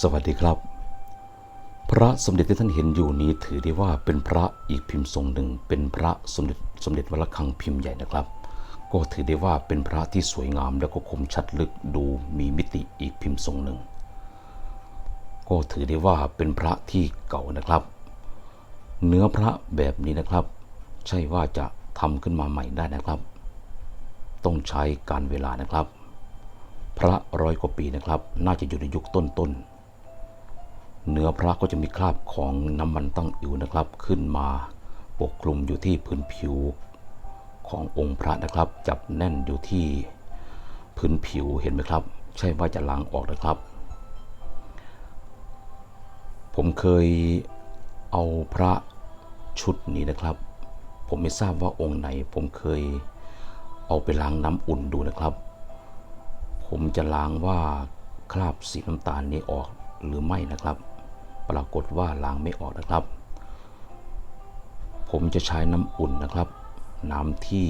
สวัสดีครับ พระสมเด็จที่ท่านเห็นอยู่นี้ถือได้ว่าเป็นพระอีกพิมพ์ทรงหนึ่ง เป็นพระสมเด็จสมเด็จวัดระฆังพิมพ์ใหญ่นะครับ ก็ถือได้ว่าเป็นพระที่สวยงามและก็คมชัดลึกดูมีมิติอีกพิมพ์ทรงหนึ่ง ก็ถือได้ว่าเป็นพระที่เก่านะครับ เนื้อพระแบบนี้นะครับ ใช่ว่าจะทำขึ้นมาใหม่ได้นะครับ ต้องใช้การเวลานะครับ พระร้อยกว่าปีนะครับ น่าจะอยู่ในยุคต้นๆ เนื้อพระก็จะมีคราบของน้ำมันตั้งอิ๋วนะครับ ขึ้นมาปกคลุมอยู่ที่พื้นผิวขององค์พระนะครับ จับแน่นอยู่ที่พื้นผิวเห็นไหมครับ ใช่ว่าจะล้างออกนะครับ ผมเคยเอาพระชุดนี้นะครับ ผมไม่ทราบว่าองค์ไหน ผมเคยเอาไปล้างน้ำอุ่นดูนะครับ ผมจะล้างว่าคราบสีน้ำตาลนี้ออกหรือไม่นะครับ ปรากฏว่าล้างไม่ออกนะครับ ผมจะใช้น้ำอุ่นนะครับ น้ำที่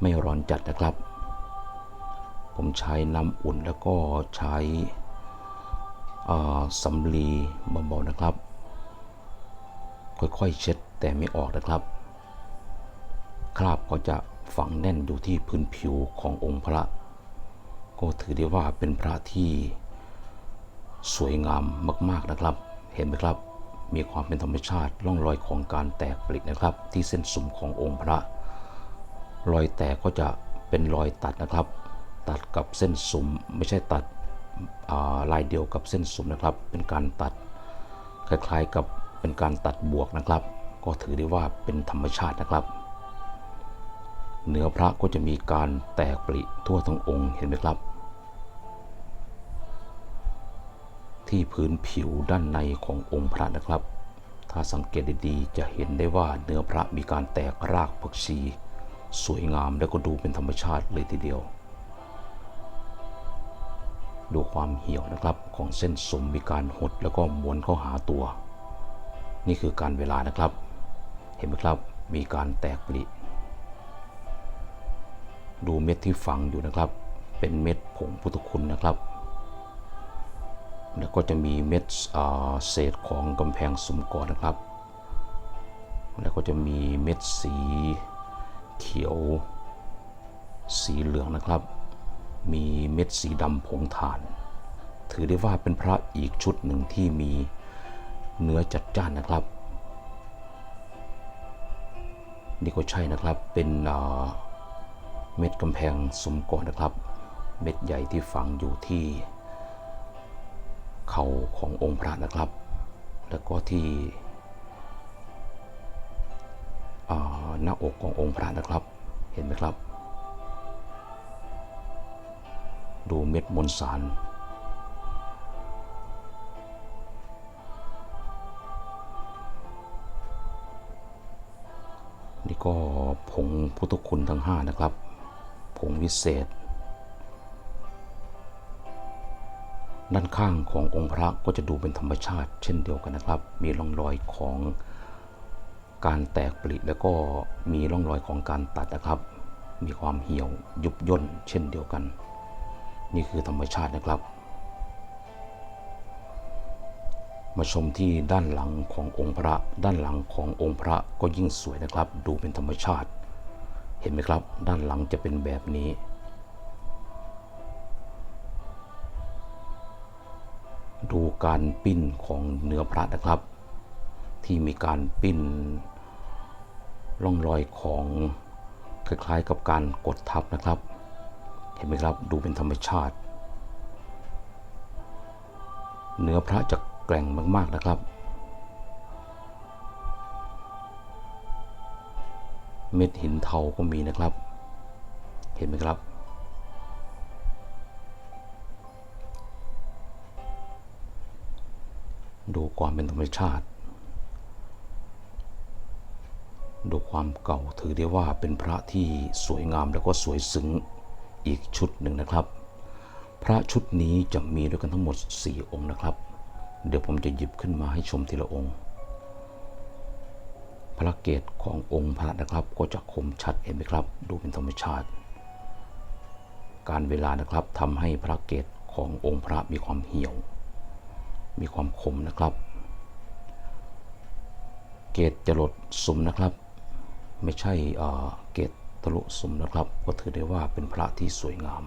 ไม่ร้อนจัดนะครับ ผมใช้น้ำอุ่นแล้วก็ใช้สำลีเบาๆนะครับ ค่อยๆเช็ดแต่ไม่ออกนะครับ คราบก็จะฝังแน่นอยู่ที่พื้นผิวขององค์พระ ก็ถือได้ว่าเป็นพระที่สวยงามมาก ๆนะครับ เห็นไหมครับ มีความเป็นธรรมชาติร่องรอยของการแตกปลินะครับ ที่เส้นสุมขององค์พระ รอยแตกก็จะเป็นรอยตัดนะครับ ตัดกับเส้นสุมไม่ใช่ตัดาลายเดียวกับเส้นสุมนะครับ เป็นการตัดคล้ายๆกับเป็นการตัดบวกนะครับ ก็ถือได้ว่าเป็นธรรมชาตินะครับเหนือพระก็จะมีการแตกปริทั่วทั้งองค์เห็นไหมครับ ที่พื้นผิวด้านในขององค์พระนะครับ ถ้าสังเกตดีๆ จะเห็นได้ว่าเนื้อพระมีการแตกรากผักชี สวยงามและก็ดูเป็นธรรมชาติเลยทีเดียว ดูความเหี่ยวนะครับของเส้นสมมีการหดแล้วก็ม้วนเข้าหาตัว นี่คือการเวลานะครับ เห็นไหมครับมีการแตกปริดูเม็ดที่ฝังอยู่นะครับ เป็นเม็ดผงพุทธคุณนะครับ แล้วก็จะมีเม็ดเศษของกำแพงสุมก่อนนะครับ แล้วก็จะมีเม็ดสีเขียว สีเหลืองนะครับ มีเม็ดสีดำผงถ่าน ถือได้ว่าเป็นพระอีกชุดหนึ่งที่มีเนื้อจัดจ้านนะครับ นี่ก็ใช่นะครับเป็นเม็ดกำแพงสุมก่อนนะครับ เม็ดใหญ่ที่ฝังอยู่ที่ เข่าขององค์พระนะครับ แล้วก็ที่หน้าอกขององค์พระนะครับ เห็นไหมครับ ดูเม็ดมวลสาร นี่ก็ผงพุทธคุณทั้ง 5 นะครับ ผงวิเศษ ด้านข้างขององค์พระก็จะดูเป็นธรรมชาติ เช่นเดียวกันนะครับ มีร่องรอยของการแตกปริแล้วก็มีร่องรอยของการตัดนะครับ มีความเหี่ยวยุบย่นเช่นเดียวกัน นี่คือธรรมชาตินะครับ มาชมที่ด้านหลังขององค์พระ ด้านหลังขององค์พระก็ยิ่งสวยนะครับ ดูเป็นธรรมชาติ เห็นไหมครับ ด้านหลังจะเป็นแบบนี้ ดูการปิ้นของเนื้อพระนะครับ ที่มีการปิ้นร่องรอยของคล้ายๆกับการกดทับนะครับ เห็นไหมครับดูเป็นธรรมชาติ เนื้อพระจะแกร่งมาก ๆนะครับ เม็ดหินเทาก็มีนะครับ เห็นไหมครับ เป็นธรรมชาติ ดูความเก่าถือได้ว่าเป็นพระที่สวยงามแล้วก็สวยซึ้งอีกชุดหนึ่งนะครับ พระชุดนี้จะมีด้วยกันทั้งหมด 4 องค์นะครับ เดี๋ยวผมจะหยิบขึ้นมาให้ชมทีละองค์ พระเกศขององค์พระนะครับก็จะคมชัดเห็นไหมครับ ดูเป็นธรรมชาติ การเวลานะครับทำให้พระเกศขององค์พระมีความเหี่ยว มีความคมนะครับ เกตจรดสุมนะครับ ไม่ใช่เกตทะลุสุมนะครับ ก็ถือได้ว่าเป็นพระที่สวยงาม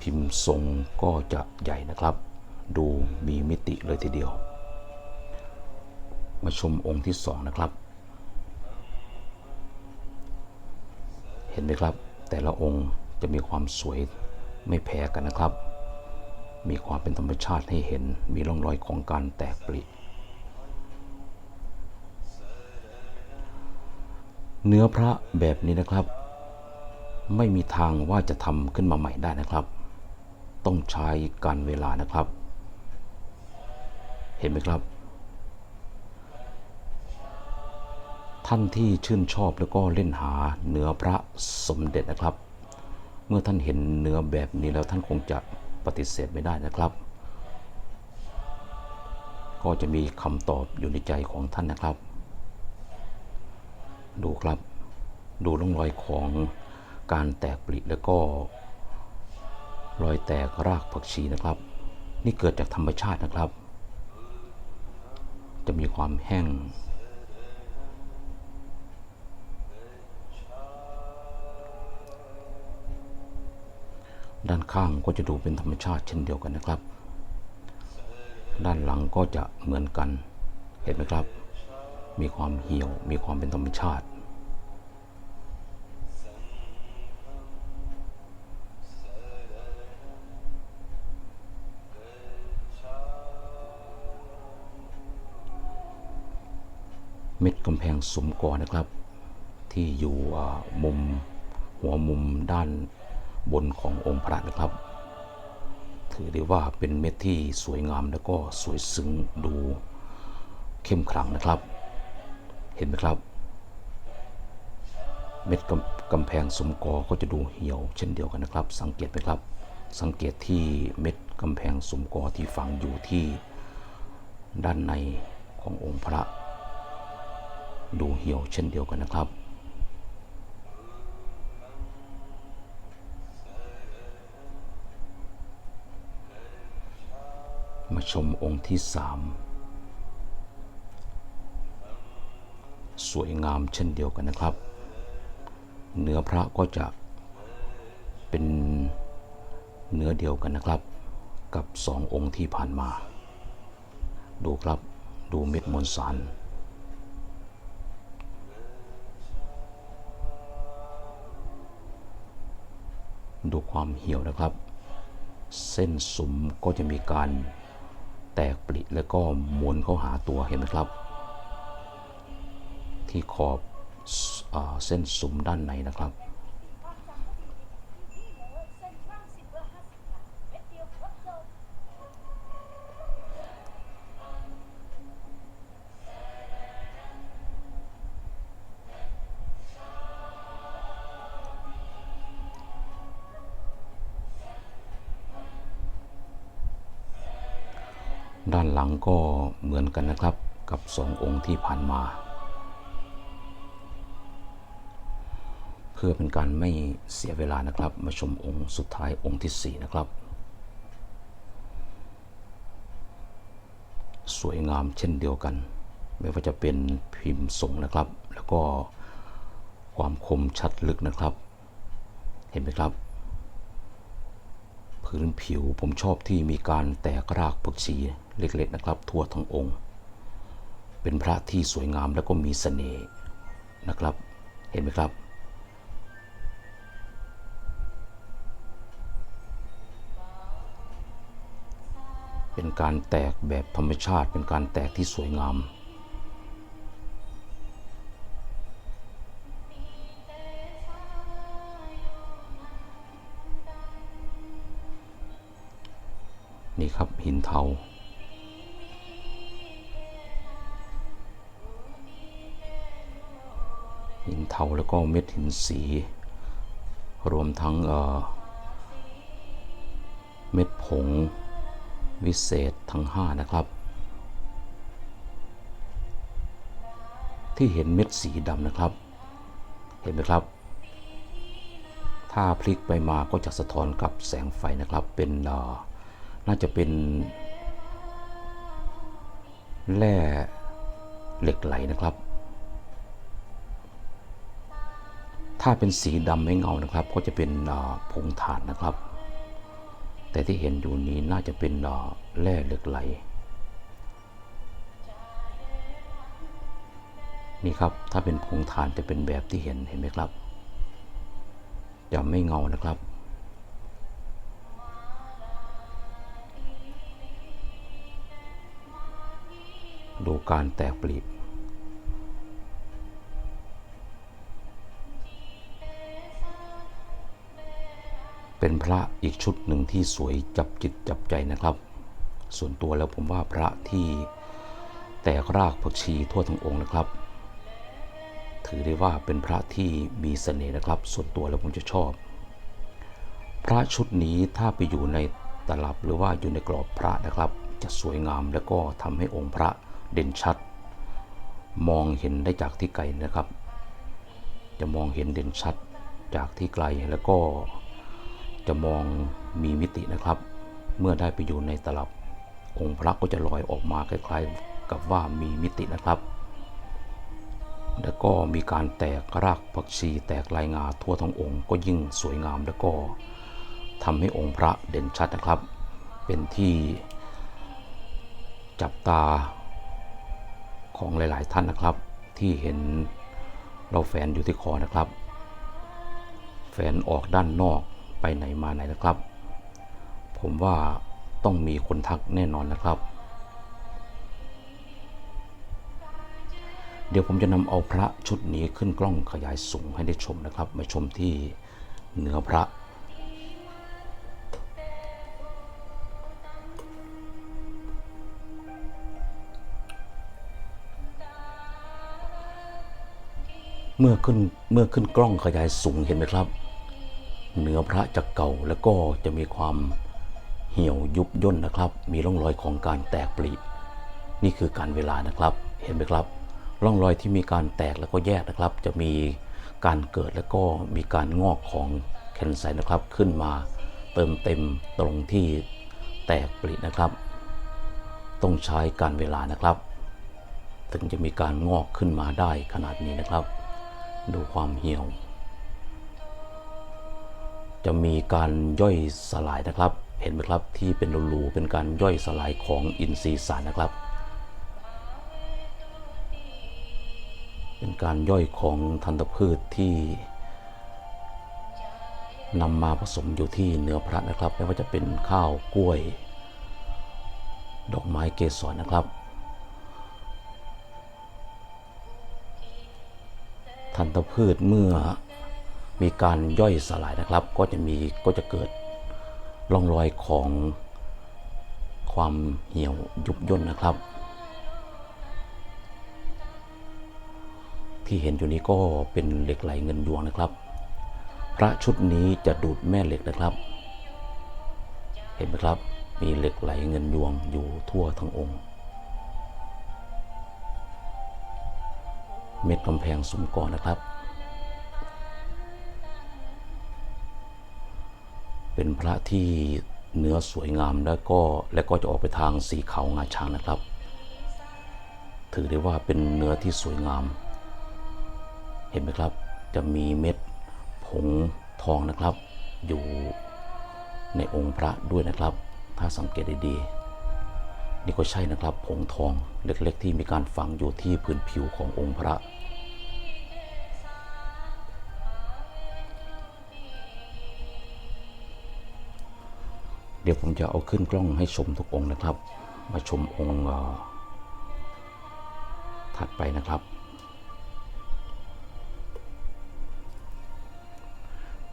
พิมพ์ทรงก็จะใหญ่นะครับ ดูมีมิติเลยทีเดียว มาชมองค์ที่สองนะครับ เห็นไหมครับ แต่ละองค์จะมีความสวยไม่แพ้กันนะครับ มีความเป็นธรรมชาติให้เห็นมีร่องรอยของการแตกปริ เนื้อพระแบบนี้นะครับ ไม่มีทางว่าจะทำขึ้นมาใหม่ได้นะครับ ต้องใช้การเวลานะครับ เห็นไหมครับ ท่านที่ชื่นชอบแล้วก็เล่นหาเนื้อพระสมเด็จนะครับ เมื่อท่านเห็นเนื้อแบบนี้แล้วท่านคงจะปฏิเสธไม่ได้นะครับ ก็จะมีคำตอบอยู่ในใจของท่านนะครับ ดูครับ ดูร่องรอยของการแตกปริแล้วก็รอยแตกรากผักชีนะครับ นี่เกิดจากธรรมชาตินะครับ จะมีความแห้ง ด้านข้างก็จะดูเป็นธรรมชาติเช่นเดียวกันนะครับ ด้านหลังก็จะเหมือนกันเห็นไหมครับ มีความเหี่ยว มีความเป็นธรรมชาติเม็ดกำแพงสุมกอนะครับ ที่อยู่มุมหัวมุมด้านบนขององค์พระนะครับ ถือได้ว่าเป็นเม็ดที่สวยงามแล้วก็สวยซึ้งดูเข้มขลังนะครับ ห็นไหมครับ เม็ดกำกำแพงสมกอก็จะดูเหี่ยวเช่นเดียวกันนะครับ สังเกตไหมครับ สังเกตที่เม็ดกำแพงสมกอที่ฝังอยู่ที่ด้านในขององค์พระ ดูเหี่ยวเช่นเดียวกันนะครับมาชมองค์ที่สาม สวยงามเช่นเดียวกันนะครับ เนื้อพระก็จะเป็นเนื้อเดียวกันนะครับ กับสององค์ที่ผ่านมา ดูครับดูเม็ดมวลสารดูความเหี่ยวนะครับ เส้นสุมก็จะมีการแตกปริแล้วก็ม้วนเข้าหาตัวเห็นไหมครับ ที่ขอบอเส้นสุมด้านในนะครับ ด้านหลังก็เหมือนกันนะครับกับสององค์ที่ผ่านมา พื่อเป็นการไม่เสียเวลานะครับ มาชมองค์สุดท้ายองค์ที่ 4 นะครับ สวยงามเช่นเดียวกัน ไม่ว่าจะเป็นพิมพ์ทรงนะครับ แล้วก็ความคมชัดลึกนะครับ เห็นไหมครับ พื้นผิวผมชอบที่มีการแตกรากผักชีเล็กๆนะครับ ทั่วทั้งองค์ เป็นพระที่สวยงามแล้วก็มีเสน่ห์นะครับ เห็นไหมครับ เป็นการแตกแบบธรรมชาติ เป็นการแตกที่สวยงาม นี่ครับหินเทาหินเทาแล้วก็เม็ดหินสี รวมทั้งเม็ดผง วิเศษทั้ง 5 นะครับ ที่เห็นเม็ดสีดำนะครับ เห็นไหมครับ ถ้าพลิกไปมาก็จะสะท้อนกับแสงไฟนะครับ เป็นเอ่น่าจะเป็นแร่เหล็กไหลนะครับ ถ้าเป็นสีดำไม่เงานะครับ ก็จะเป็นอ่าผงถ่านนะครับ แต่ที่เห็นอยู่นี้น่าจะเป็นอ่าแร่เหล็กไหล นี่ครับถ้าเป็นผงถ่านจะเป็นแบบที่เห็นเห็นไหมครับ จะไม่เงานะครับดูการแตกปลีก เป็นพระอีกชุดหนึ่งที่สวยจับจิตจับใจนะครับ ส่วนตัวแล้วผมว่าพระที่แตกรากผักชีทั่วทั้งองค์นะครับ ถือได้ว่าเป็นพระที่มีเสน่ห์นะครับ ส่วนตัวแล้วผมจะชอบ พระชุดนี้ถ้าไปอยู่ในตลับหรือว่าอยู่ในกรอบพระนะครับ จะสวยงามแล้วก็ทำให้องค์พระเด่นชัด มองเห็นได้จากที่ไกลนะครับ จะมองเห็นเด่นชัดจากที่ไกลแล้วก็ จะมองมีมิตินะครับ เมื่อได้ไปอยู่ในตลับ องค์พระก็จะลอยออกมาคล้ายๆ กับว่ามีมิตินะครับ แล้วก็มีการแตกรากผักชีแตกลายงาทั่วทั้งองค์ ก็ยิ่งสวยงามแล้วก็ทำให้องค์พระเด่นชัดนะครับ เป็นที่จับตาของหลาย ๆ ท่านนะครับ ที่เห็นเราแฟนอยู่ที่คอนะครับ แฟนออกด้านนอก ไปไหนมาไหนนะครับ ผมว่าต้องมีคนทักแน่นอนนะครับ เดี๋ยวผมจะนำเอาพระชุดนี้ขึ้นกล้องขยายสูงให้ได้ชมนะครับมาชมที่เนื้อพระเมื่อขึ้นเมื่อขึ้นกล้องขยายสูงเห็นไหมครับ เนื้อพระจะเก่าแล้วก็จะมีความเหี่ยวยุบย่นนะครับ มีร่องรอยของการแตกปลีนี่คือการเวลานะครับ เห็นไหมครับ ร่องรอยที่มีการแตกแล้วก็แยกนะครับ จะมีการเกิดแล้วก็มีการงอกของแคนไซนะครับ ขึ้นมาเติมเต็มตรงที่แตกปลีนะครับ ต้องใช้การเวลานะครับ ถึงจะมีการงอกขึ้นมาได้ขนาดนี้นะครับ ดูความเหี่ยว จะมีการย่อยสลายนะครับ เห็นไหมครับที่เป็นรูๆเป็นการย่อยสลายของอินทรีย์สารนะครับ เป็นการย่อยของธัญพืชที่นำมาผสมอยู่ที่เนื้อพระนะครับ ไม่ว่าจะเป็นข้าวกล้วย ดอกไม้เกสรนะครับธัญพืชเมื่อ มีการย่อยสลายนะครับ ก็จะมีก็จะเกิดร่องรอยของความเหี่ยวยุบย่นนะครับ ที่เห็นอยู่นี้ก็เป็นเหล็กไหลเงินยวงนะครับ พระชุดนี้จะดูดแม่เหล็กนะครับ เห็นไหมครับมีเหล็กไหลเงินยวงอยู่ทั่วทั้งองค์ เม็ดกำแพงสุมกอนะครับ เป็นพระที่เนื้อสวยงามแล้วก็และก็จะออกไปทางสีขาวงาช้างนะครับ ถือได้ว่าเป็นเนื้อที่สวยงาม เห็นไหมครับจะมีเม็ดผงทองนะครับ อยู่ในองค์พระด้วยนะครับ ถ้าสังเกตดีๆนี่ก็ใช่นะครับผงทองเล็กๆ ที่มีการฝังอยู่ที่พื้นผิวขององค์พระ เดี๋ยวผมจะเอาขึ้นกล้องให้ชมทุกองค์นะครับ มาชมองค์ถัดไปนะครับ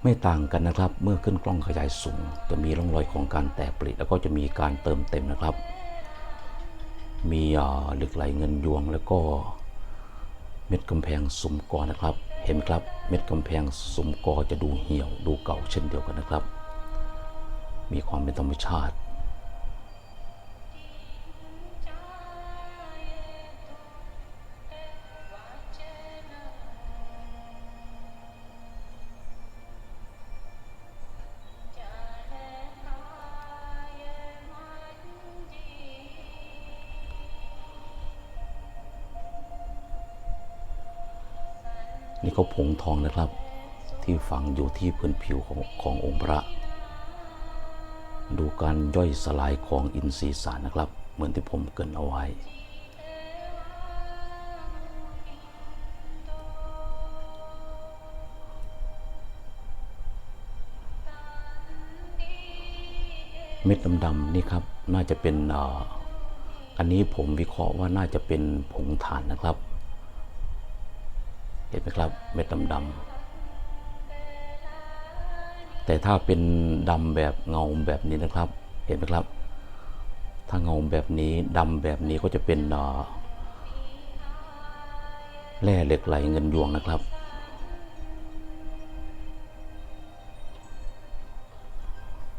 ไม่ต่างกันนะครับ เมื่อขึ้นกล้องขยายสูง จะมีร่องรอยของการแตกปริแล้วก็จะมีการเติมเต็มนะครับ มีเหล็กไหลเงินยวงแล้วก็เม็ดกำแพงสมกอนะครับ เห็นครับ เม็ดกำแพงสมกอจะดูเหี่ยวดูเก่าเช่นเดียวกันนะครับ มีความเป็นธรรมชาติ นี่ก็ผงทองนะครับ ที่ฝังอยู่ที่พื้นผิวของขององค์พระ ดูการย่อยสลายของอินทรีย์สารนะครับ เหมือนที่ผมเกินเอาไว้ เม็ดดำๆนี่ครับ น่าจะเป็นอ่ออันนี้ผมวิเคราะห์ว่าน่าจะเป็นผงถ่านนะครับ เห็นไหมครับ เม็ดดำๆ แต่ถ้าเป็นดำแบบเงาแบบนี้นะครับ เห็นไหมครับ ถ้าเงาแบบนี้ดำแบบนี้ก็จะเป็นเอ่อแร่เหล็กไหลเงินยวงนะครับ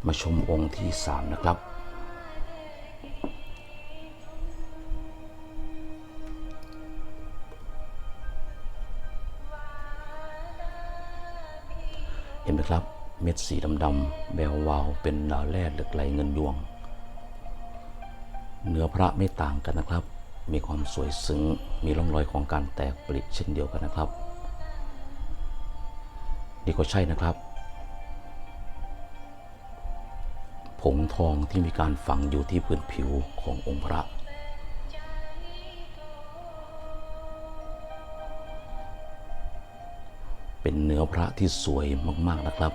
มาชมองค์ที่สามนะครับเห็นไหมครับ เม็ดสีดำๆแวววาวเป็นแร่เหล็กไหลเงินยวง เนื้อพระไม่ต่างกันนะครับ มีความสวยซึ้งมีร่องรอยของการแตกปริเช่นเดียวกันนะครับนี่ก็ใช่นะครับ ผงทองที่มีการฝังอยู่ที่พื้นผิวขององค์พระเป็นเนื้อพระที่สวยมาก ๆ นะครับ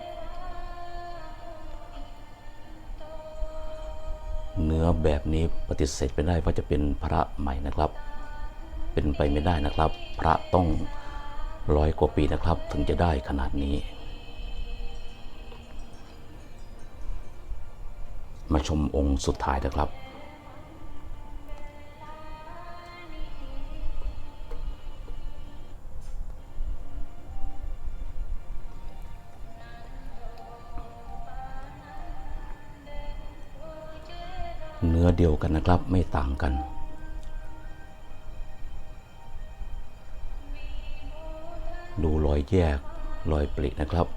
อแบบนี้ปฏิเสธไม่ได้ว่าจะเป็นพระใหม่นะครับ เป็นไปไม่ได้นะครับ พระต้องร้อยกว่าปีนะครับ ถึงจะได้ขนาดนี้ มาชมองค์สุดท้ายนะครับ เดียวกันนะครับไม่ต่างกัน ดูรอยแยกรอยปรินะครับ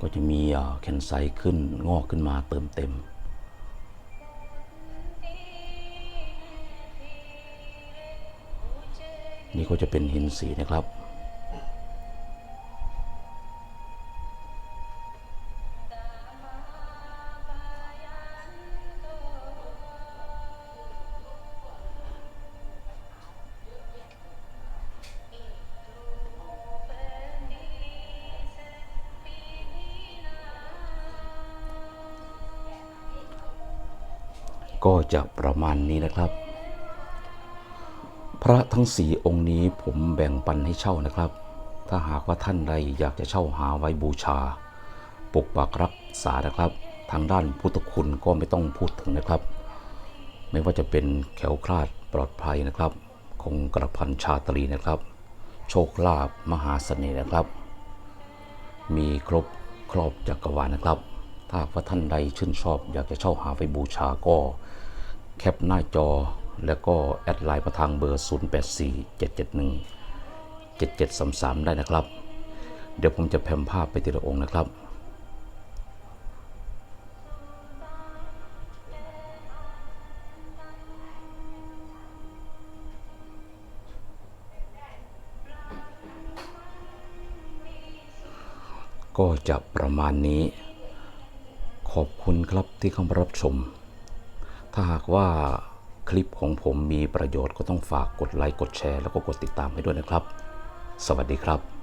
ก็จะมีอ่อแคนไซขึ้นงอกขึ้นมาเติมเต็ม นี่ก็จะเป็นหินสีนะครับ ก็จะประมาณนี้นะครับ พระทั้งสี่องค์นี้ผมแบ่งปันให้เช่านะครับ ถ้าหากว่าท่านใดอยากจะเช่าหาไว้บูชา ปกปักรักษานะครับ ทางด้านพุทธคุณก็ไม่ต้องพูดถึงนะครับ ไม่ว่าจะเป็นแขวคลาดปลอดภัยนะครับ คงกระพันชาตรีนะครับ โชคลาภมหาเสน่ห์นะครับ มีครบครอบจักรวาลนะครับ ถ้าว่าท่านใดชื่นชอบ อยากจะเช่าหาไว้บูชาก็แคปหน้าจอแล้วก็แอดไลน์ประทางเบอร์ 084771 7733 ได้นะครับ เดี๋ยวผมจะแพมภาพไปทีละองค์นะครับก็จะประมาณนี้ ขอบคุณครับที่เข้ามารับชม ถ้าหากว่าคลิปของผมมีประโยชน์ก็ต้องฝากกดไลค์ กดแชร์ แล้วก็กดติดตามให้ด้วยนะครับ สวัสดีครับ